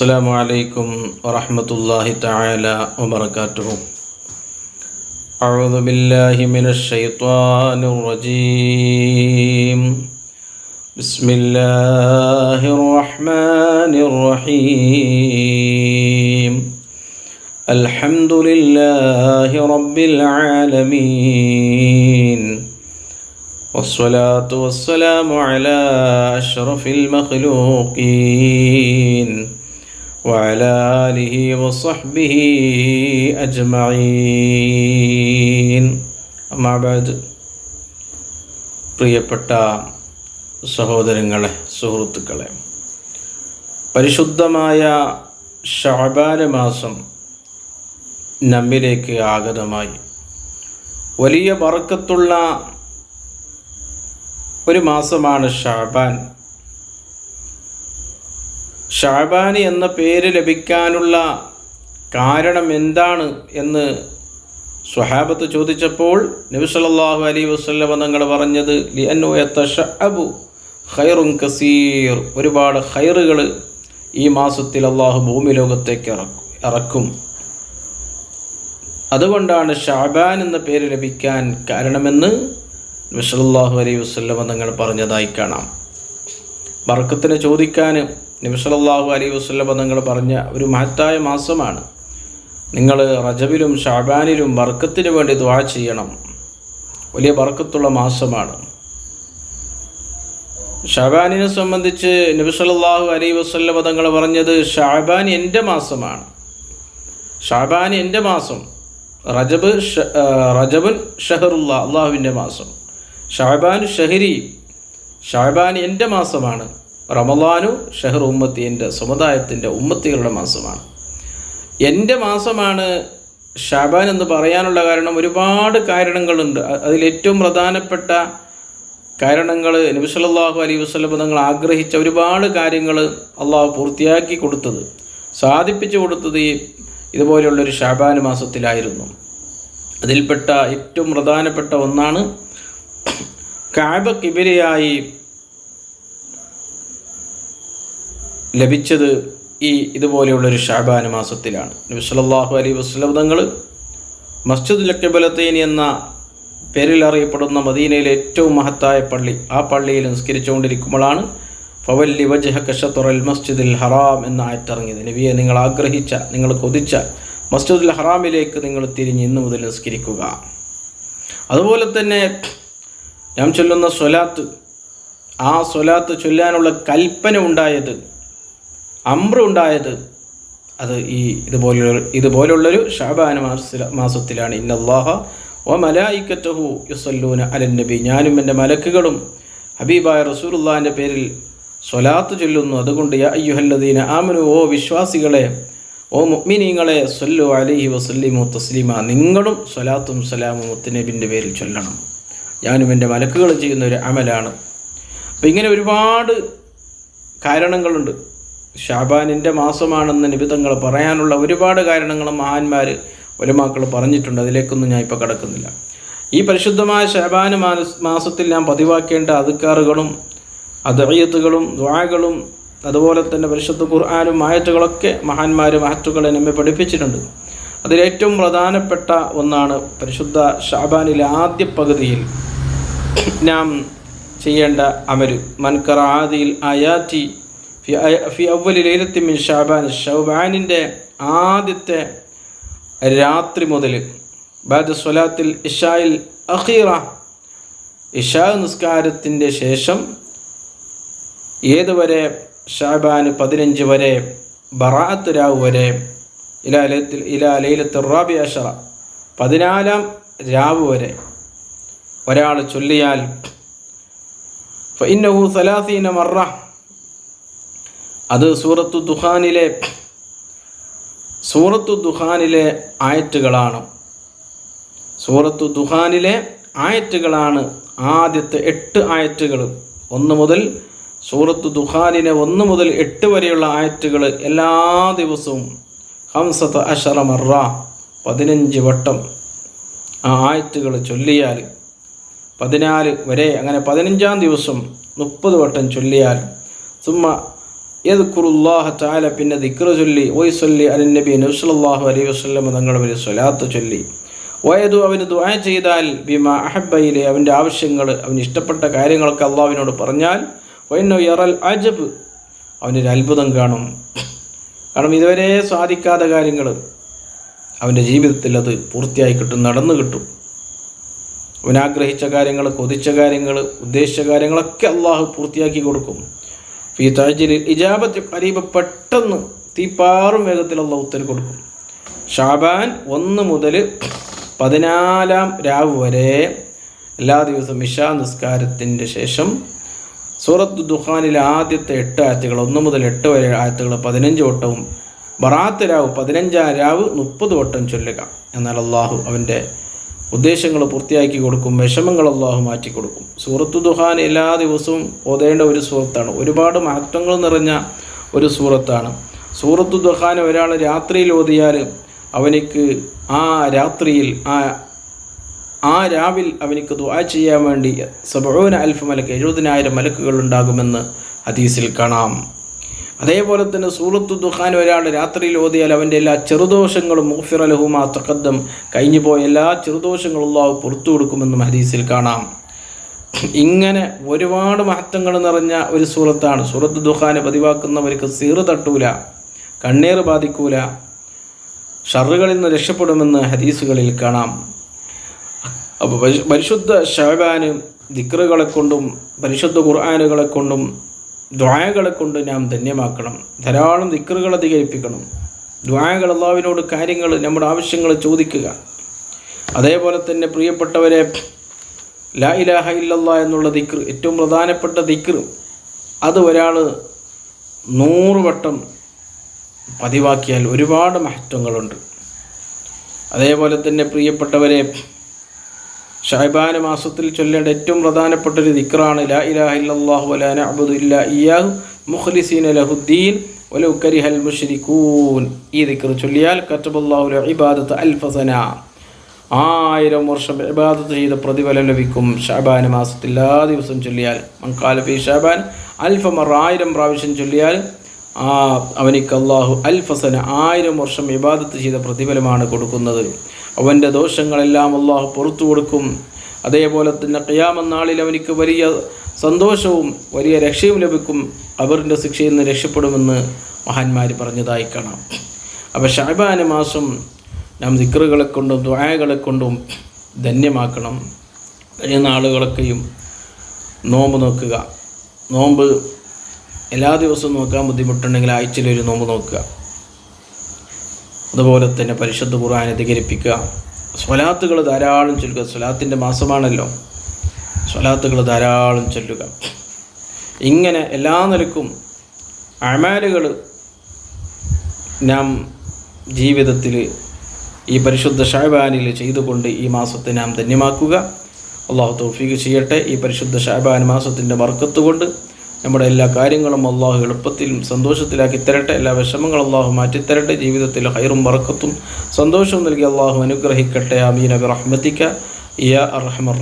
السلام عليكم ورحمة الله تعالى وبركاته. أعوذ بالله من الشيطان الرجيم. بسم الله الرحمن الرحيم. الحمد لله رب العالمين. والصلاة والسلام على أشرف المخلوقين. وعلى آله وصحبه أجمعين أما بعد പ്രിയപ്പെട്ട സഹോദരങ്ങളെ സുഹൃത്തുക്കളെ പരിശുദ്ധമായ ഷാബാന മാസം നമ്മിലേക്ക് ആഗതമായി വലിയ വറക്കത്തുള്ള ഒരു മാസമാണ് ഷാബാൻ ഷാബാനി എന്ന പേര് ലഭിക്കാനുള്ള കാരണം എന്താണ് എന്ന് സ്വഹാബത്ത് ചോദിച്ചപ്പോൾ നബി സല്ലല്ലാഹു അലൈഹി വസല്ലം തങ്ങൾ പറഞ്ഞത് ലിഅന്നു യതശഅബു ഖൈറുൻ കസീർ. ഒരുപാട് ഹൈറുകൾ ഈ മാസത്തിൽ അള്ളാഹു ഭൂമി ലോകത്തേക്ക് ഇറക്കും. അതുകൊണ്ടാണ് ഷാബാൻ എന്ന പേര് ലഭിക്കാൻ കാരണമെന്ന് നബി സല്ലല്ലാഹു അലൈഹി വസല്ലം തങ്ങൾ പറഞ്ഞതായി കാണാം. ബർക്കത്തിന് ചോദിക്കാൻ നബി അലൈ അലൈഹി വസല്ലമ തങ്ങൾ പറഞ്ഞ ഒരു മഹത്തായ മാസമാണ്. നിങ്ങൾ റജബിലും ഷാബാനിലും വർക്കത്തിന് വേണ്ടി ദ്വാ ചെയ്യണം. വലിയ വർക്കത്തുള്ള മാസമാണ്. ഷാബാനിനെ സംബന്ധിച്ച് നബി അലൈ വസ്ല്ല തങ്ങൾ പറഞ്ഞത് ഷാബാൻ എന്റെ മാസമാണ്. ഷാബാൻ എന്റെ മാസം. റജബ് റജബുൻ ഷഹറുല്ല അള്ളാഹുവിന്റെ മാസം. ഷാബാൻ ഷഹരി. ഷാബാൻ എന്റെ മാസമാണ്. റമലാനു ഷെഹർ ഉമ്മത്തി എന്റെ സമുദായത്തിന്റെ ഉമ്മത്തികളുടെ മാസമാണ്. എന്റെ മാസമാണ് ഷാബാൻ എന്ന് പറയാനുള്ള കാരണം ഒരുപാട് കാരണങ്ങളുണ്ട്. അതിലേറ്റവും പ്രധാനപ്പെട്ട കാരണങ്ങൾ നബി സല്ലല്ലാഹു അലൈഹി വസല്ലം തങ്ങൾ ആഗ്രഹിച്ച ഒരുപാട് കാര്യങ്ങൾ അള്ളാഹു പൂർത്തിയാക്കി കൊടുത്തത് സാധിപ്പിച്ചു കൊടുത്തത് ഈ ഇതുപോലെയുള്ളൊരു ഷാബാൻ മാസത്തിലായിരുന്നു. അതിൽപ്പെട്ട ഏറ്റവും പ്രധാനപ്പെട്ട ഒന്നാണ് കാബ കിബിരയായി ലഭിച്ചത് ഈ ഇതുപോലെയുള്ളൊരു ഷാബാന മാസത്തിലാണ്. നബി സല്ലല്ലാഹു അലൈഹി വസ്ലം തങ്ങൾ മസ്ജിദുൽ കബലത്തൈൻ എന്ന പേരിൽ അറിയപ്പെടുന്ന മദീനയിലെ ഏറ്റവും മഹത്തായ പള്ളി ആ പള്ളിയിൽ നിസ്കരിച്ചുകൊണ്ടിരിക്കുമ്പോഴാണ് ഫവല്ലി വജഹ കഷത്തുറൽ മസ്ജിദുൽ ഹറാം എന്ന ആയത്തിറങ്ങിയത്. നബിയെ നിങ്ങൾ ആഗ്രഹിച്ച നിങ്ങൾ കൊതിച്ച മസ്ജിദുൽ ഹറാമിലേക്ക് നിങ്ങൾ തിരിഞ്ഞ് ഇന്നു മുതൽ നിസ്കരിക്കുക. അതുപോലെ തന്നെ ഞാൻ ചൊല്ലുന്ന സ്വലാത്ത് ആ സ്വലാത്ത് ചൊല്ലാനുള്ള കൽപ്പന ഉണ്ടായത് അമ്ര ഉണ്ടായത് അത് ഈ ഇതുപോലെയുള്ള ഇതുപോലുള്ളൊരു ഷാബാന മാസ മാസത്തിലാണ്. ഇന്നല്ലാഹ ഓ മലായിക്കറ്റഹു യുസല്ലൂന അലൻ നബി. ഞാനും എന്റെ മലക്കുകളും ഹബീബായ റസൂലുള്ളാഹിന്റെ പേരിൽ സ്വലാത്ത് ചൊല്ലുന്നു. അതുകൊണ്ട് യാ അയ്യുഹല്ലദീന ആമനു ഓ വിശ്വാസികളെ ഓ മുഅ്മിനീങ്ങളെ സ്വല്ലു അലൈഹി വസല്ലിമു തസ്ലീമ നിങ്ങളും സ്വലാത്തും സലാമും മുത്തനബിന്റെ പേരിൽ ചൊല്ലണം. ഞാനും എന്റെ മലക്കുകൾ ചെയ്യുന്ന ഒരു അമലാണ്. അപ്പം ഇങ്ങനെ ഒരുപാട് കാരണങ്ങളുണ്ട്. ഷാബാനിന്റെ മാസമാണെന്ന് നിബിതങ്ങൾ പറയാനുള്ള ഒരുപാട് കാരണങ്ങൾ മഹാന്മാർ ഒലമാക്കൾ പറഞ്ഞിട്ടുണ്ട്. അതിലേക്കൊന്നും ഞാൻ ഇപ്പോൾ കടക്കുന്നില്ല. ഈ പരിശുദ്ധമായ ഷാബാന് മാസത്തിൽ ഞാൻ പതിവാക്കേണ്ട അതുക്കാറുകളും അതറിയത്തുകളും ദ്വാകളും അതുപോലെ തന്നെ പരിശുദ്ധ ഖുർആാനും ആയത്തുകളൊക്കെ മഹാന്മാർ മഹത്തുക്കളെ നമ്മെ പഠിപ്പിച്ചിട്ടുണ്ട്. അതിലേറ്റവും പ്രധാനപ്പെട്ട ഒന്നാണ് പരിശുദ്ധ ഷാബാനിലെ ആദ്യ പകുതിയിൽ നാം ചെയ്യേണ്ട അമര് മൻകറ ആദിയിൽ ആയാറ്റി ഫി അവലി ലൈലത്തി മിൻ ഷാബാൻ ഷൗബാനിന്റെ ആദ്യത്തെ രാത്രി മുതൽ ബാദ് സ്വലാത്തിൽ ഇഷായിൽ അഖീറ ഇഷാ നിസ്കാരത്തിന്റെ ശേഷം ഏതുവരെ ഷാബാൻ പതിനഞ്ച് വരെ ബറാത്ത് രാവ് വരെ ഇലാ ലൈലത്തിൽ ഇലാ ലൈലത്തിൽ റാബി അഷറ പതിനാലാം രാവ് വരെ ഒരാൾ ചൊല്ലിയാൽ ഫഇന്നഹു സലാസീന മറ അത് സൂറത്തു ദുഹാനിലെ സൂറത്തു ദുഹാനിലെ ആയറ്റുകളാണ് സൂറത്തു ദുഹാനിലെ ആയറ്റുകളാണ് ആദ്യത്തെ എട്ട് ആയറ്റുകൾ ഒന്ന് മുതൽ സൂറത്തു ദുഖാനിലെ ഒന്ന് മുതൽ എട്ട് വരെയുള്ള ആയറ്റുകൾ എല്ലാ ദിവസവും ഹംസത്ത് അഷറമറ പതിനഞ്ച് വട്ടം ആ ആയറ്റുകൾ ചൊല്ലിയാൽ പതിനാല് വരെ അങ്ങനെ പതിനഞ്ചാം ദിവസം മുപ്പത് വട്ടം ചൊല്ലിയാൽ സുമ്മ പിന്നെ ദിക്ർ ചൊല്ലി സ്വലാത്ത് ചൊല്ലി. വയതു അവന് ദുആ ചെയ്താൽ ബിമ അഹബയിലെ അവന്റെ ആവശ്യങ്ങൾ അവന് ഇഷ്ടപ്പെട്ട കാര്യങ്ങളൊക്കെ അള്ളാഹുവിനോട് പറഞ്ഞാൽ വൈനോ അജബ് അവനൊരു അത്ഭുതം കാണും. കാരണം ഇതുവരെ സാധിക്കാത്ത കാര്യങ്ങൾ അവന്റെ ജീവിതത്തിൽ അത് പൂർത്തിയായി കിട്ടും നടന്നു കിട്ടും. അവൻ ആഗ്രഹിച്ച കാര്യങ്ങൾ കൊതിച്ച കാര്യങ്ങൾ ഉദ്ദേശിച്ച കാര്യങ്ങളൊക്കെ അള്ളാഹു പൂർത്തിയാക്കി കൊടുക്കും. ഈ താജിലിൽ ഇജാബത്ത് കരീബ് പെട്ടെന്ന് തീപ്പാറും വേഗത്തിൽ അള്ളാഹു ഉത്തരം കൊടുക്കും. ഷാബാൻ ഒന്ന് മുതൽ പതിനാലാം രാവ് വരെ എല്ലാ ദിവസവും ഇഷാ നിസ്കാരത്തിന്റെ ശേഷം സൂറത്ത് ദുഖാനിലെ ആദ്യത്തെ എട്ട് ആയത്തുകൾ ഒന്ന് മുതൽ എട്ട് വരെ ആയത്തുകൾ പതിനഞ്ച് വട്ടവും ബറാത്ത് രാവ് പതിനഞ്ചാം രാവ് മുപ്പത് വട്ടം ചൊല്ലുക. എന്നാൽ അള്ളാഹു അവന്റെ ഉദ്ദേശങ്ങൾ പൂർത്തിയാക്കി കൊടുക്കും വിഷമങ്ങൾ അള്ളാഹു മാറ്റി കൊടുക്കും. സൂറത്തു ദുഹാൻ എല്ലാ ദിവസവും ഓതേണ്ട ഒരു സൂറത്താണ്. ഒരുപാട് മാറ്റങ്ങൾ നിറഞ്ഞ ഒരു സൂറത്താണ്. സൂറത്തു ദുഹാൻ ഒരാൾ രാത്രിയിൽ ഓതിയാൽ അവനിക്ക് ആ രാത്രിയിൽ ആ ആ രാവിൽ അവനിക്ക് ദുആ ചെയ്യാൻ വേണ്ടി സബൂന അൽഫ് മലക്ക് എഴുപതിനായിരം മലക്കുകൾ ഉണ്ടാകുമെന്ന് ഹദീസിൽ കാണാം. അതേപോലെ തന്നെ സൂറത്തു ദുഖാൻ ഒരാൾ രാത്രിയിൽ ഓതിയാൽ അവന്റെ എല്ലാ ചെറുദോഷങ്ങളും മുഫിർ അലഹുമാ തക്കദ്ദം കഴിഞ്ഞു പോയ എല്ലാ ചെറുദോഷങ്ങളും അള്ളാഹു പുറത്തു കൊടുക്കുമെന്നും ഹദീസിൽ കാണാം. ഇങ്ങനെ ഒരുപാട് മഹത്വങ്ങൾ നിറഞ്ഞ ഒരു സൂറത്താണ്. സൂറത്ത് ദുഖാന് പതിവാക്കുന്നവർക്ക് സീറ് തട്ടൂല കണ്ണീർ ബാധിക്കൂല ഷറുകളിൽ നിന്ന് രക്ഷപ്പെടുമെന്ന് ഹദീസുകളിൽ കാണാം. അപ്പോൾ പരിശുദ്ധ ഷഹബാന് ദിക്റുകളെ കൊണ്ടും പരിശുദ്ധ ഖുർആാനുകളെ കൊണ്ടും ദ്വായകളെ കൊണ്ട് നാം ധന്യമാക്കണം. ധാരാളം ദിക്കറുകൾ അധികരിപ്പിക്കണം. ദ്വായകൾ അള്ളാവിനോട് കാര്യങ്ങൾ നമ്മുടെ ആവശ്യങ്ങൾ ചോദിക്കുക. അതേപോലെ തന്നെ പ്രിയപ്പെട്ടവരെ ലാ ഇലാഹ ഇല്ലല്ലാ എന്നുള്ള ദിക്ർ ഏറ്റവും പ്രധാനപ്പെട്ട ദിക്ർ അത് ഒരാൾ നൂറ് വട്ടം പതിവാക്കിയാൽ ഒരുപാട് മഹത്വങ്ങളുണ്ട്. അതേപോലെ തന്നെ പ്രിയപ്പെട്ടവരെ ഷഹബാന മാസത്തിൽ ചൊല്ലേണ്ട ഏറ്റവും പ്രധാനപ്പെട്ട ഒരു ദിക്റാണ് ലാ ഇലാഹ ഇല്ലല്ലാഹു വലാ നഅബുദു ഇല്ലാ ഇയാഹ് മുഖ്ലിസീന ലഹുദ്ദീൻ വലൗ കരിഹൽ മുഷരിക്കൂൻ ഈ ദിക്ർ ചൊല്ലിയാൽ കറ്റബല്ലാഹു ല ഇബാദത്ത് അൽഫസന. ആയിരം വർഷം ഇബാദത്ത് ചെയ്ത പ്രതിഫലം ലഭിക്കും. ഷാബാന മാസത്തിൽ എല്ലാ ദിവസവും ചൊല്ലിയാൽ മങ്കാല ഫി ഷാബാൻ അൽഫമർ ആയിരം പ്രാവശ്യം ചൊല്ലിയാൽ ആ അവനിക്ക് അള്ളാഹു അൽഫസന ആയിരം വർഷം ഇബാദത്ത് ചെയ്ത പ്രതിഫലമാണ് കൊടുക്കുന്നത്. അവന്റെ ദോഷങ്ങളെല്ലാം അള്ളാഹു പുറത്തു കൊടുക്കും. അതേപോലെ തന്നെ ഖിയാമനാളിൽ അവനിക്ക് വലിയ സന്തോഷവും വലിയ രക്ഷയും ലഭിക്കും. അവരുടെ ശിക്ഷയിൽ നിന്ന് രക്ഷപ്പെടുമെന്ന് മഹാന്മാർ പറഞ്ഞതായി കാണാം. അപ്പോൾ ഷാബാന മാസം നാം ദിക്റുകളെ കൊണ്ടും ദ്വായകളെ കൊണ്ടും ധന്യമാക്കണം. കഴിയുന്ന ആളുകളൊക്കെയും നോമ്പ് നോക്കുക. നോമ്പ് എല്ലാ ദിവസവും നോക്കാൻ ബുദ്ധിമുട്ടുണ്ടെങ്കിൽ ആഴ്ചയിൽ ഒരു നോമ്പ് നോക്കുക. അതുപോലെ തന്നെ പരിശുദ്ധ ഖുർആൻ അധികരിപ്പിക്കുക സ്വലാത്തുകൾ ധാരാളം ചൊല്ലുക. സ്വലാത്തിന്റെ മാസമാണല്ലോ. സ്വലാത്തുകൾ ധാരാളം ചൊല്ലുക. ഇങ്ങനെ എല്ലാ നിലക്കും അമാലുകൾ നാം ജീവിതത്തിൽ ഈ പരിശുദ്ധ ഷാബാനിൽ ചെയ്തുകൊണ്ട് ഈ മാസത്തെ നാം ധന്യമാക്കുക. അള്ളാഹു തൗഫീഖ് ചെയ്യട്ടെ. ഈ പരിശുദ്ധ ഷാബാൻ മാസത്തിന്റെ വർക്കത്ത് കൊണ്ട് നമ്മുടെ എല്ലാ കാര്യങ്ങളും അള്ളാഹു എളുപ്പത്തിലും സന്തോഷത്തിലാക്കി തരട്ടെ. എല്ലാ വിഷമങ്ങളും അള്ളാഹു മാറ്റിത്തരട്ടെ. ജീവിതത്തിൽ ഹൈറും വറക്കത്തും സന്തോഷവും നൽകി അള്ളാഹു അനുഗ്രഹിക്കട്ടെ. അമീൻ അബി യാ അർഹമർ